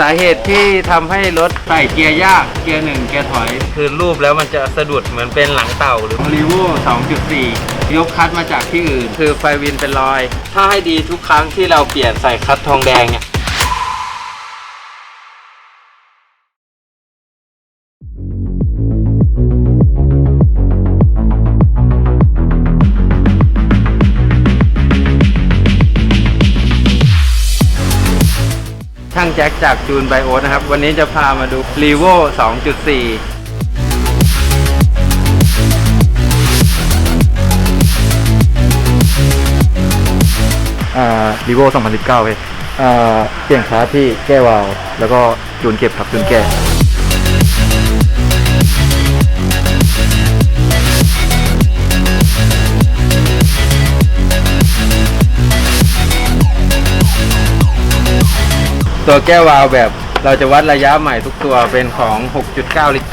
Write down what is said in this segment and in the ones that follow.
สาเหตุที่ทำให้รถใส่เกียร์ยาก เกียร์หนึ่งเกียร์ถอย คือรูปแล้วมันจะสะดุดเหมือนเป็นหลังเต่าหรือ รีโว2.4 ยกคัดมาจากที่อื่น คือไฟวินเป็นรอย ถ้าให้ดีทุกครั้งที่เราเปลี่ยนใส่คัดทองแดงเนี่ย ช่างแจ็คจากจูนไบโอนะครับ วันนี้จะพามาดู r e v o 2.4อ่ารีโว2019เว้ยอ่าเปลี่ยนคลาสที่แก้วาว แล้วก็จูนเก็บครับจูนแก้ ตัวแก้ววาล์วแบบเราจะวัดระยะใหม่ทุกตัวเป็นของ 6.9 ลิตร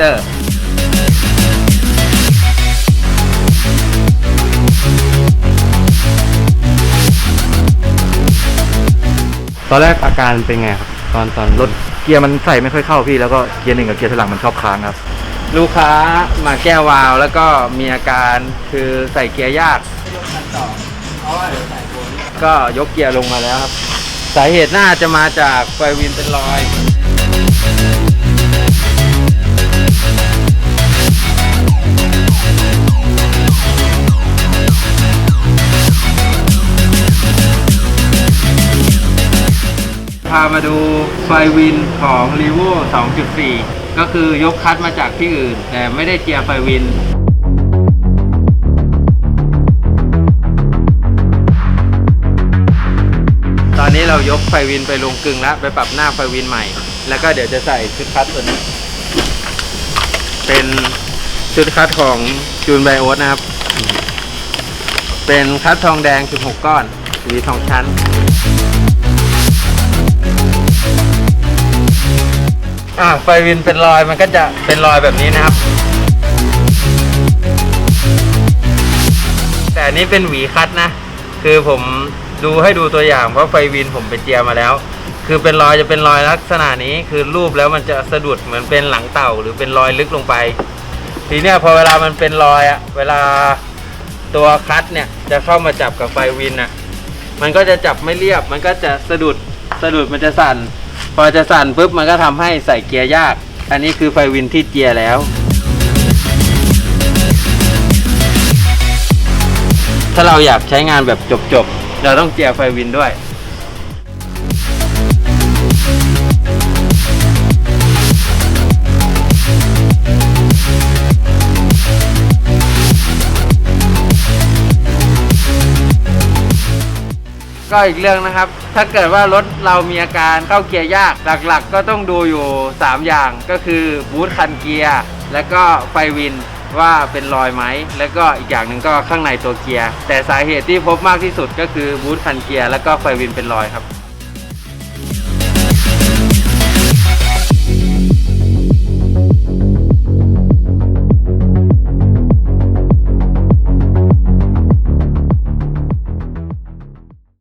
ตอนแรกอาการเป็นไงครับ ตอนตอนรถเกียร์มันใส่ไม่ค่อยเข้าพี่ แล้วก็เกียร์หนึ่งกับเกียร์ถอยหลังมันชอบค้างครับ ลูกค้ามาแก้ววาล์วแล้วก็มีอาการคือใส่เกียร์ยาก ก็ยกเกียร์ลงมาแล้วครับ สาเหตุน่าจะมาจากไฟวินเป็นรอย พามาดูไฟวินของ r e v o 2.4 ก็คือยกคัดมาจากที่อื่น แต่ไม่ได้เจียร์ไฟวิน อนนี้เรายกไฟวินไปลงกึ่งแล้วไปปรับหน้าไฟวินใหม่ แล้วก็เดี๋ยวจะใส่ชุดคัดตัวนี้ เป็นชุดคัดของจูนไบโอสนะครับ เป็นคัดทองแดง 16 ก้อนสีทองชั้น อ่าไฟวินเป็นรอยมันก็จะเป็นรอยแบบนี้นะครับ แต่อันนี้เป็นหวีคัดนะ คือผม ดูให้ดูตัวอย่างเพราะไฟวินผมไปเจียมาแล้ว คือเป็นรอยจะเป็นรอยลักษณะนี้คือรูปแล้วมันจะสะดุดเหมือนเป็นหลังเต่าหรือเป็นรอยลึกลงไป ทีเนี้ยพอเวลามันเป็นรอยอะเวลาตัวคัดเนี่ยจะเข้ามาจับกับไฟวินอะมันก็จะจับไม่เรียบ มันก็จะสะดุดสะดุดมันจะสั่น พอจะสั่นปุ๊บมันก็ทำให้ใส่เกียร์ยาก อันนี้คือไฟวินที่เจียแล้วถ้าเราอยากใช้งานแบบจบๆ เราต้องเจียร์ไฟวินด้วยก็อีกเรื่องนะครับ ถ้าเกิดว่ารถเรามีอาการเข้าเกียร์ยาก หลักๆ ก็ต้องดูอยู่ 3 อย่างก็คือบูทคันเกียร์ แล้วก็ไฟวิน ว่าเป็นรอยไหม แล้วก็อีกอย่างหนึ่งก็ข้างในตัวเกียร์ แต่สาเหตุที่พบมากที่สุดก็คือบูทคันเกียร์แล้วก็ไฟวินเป็นรอยครับ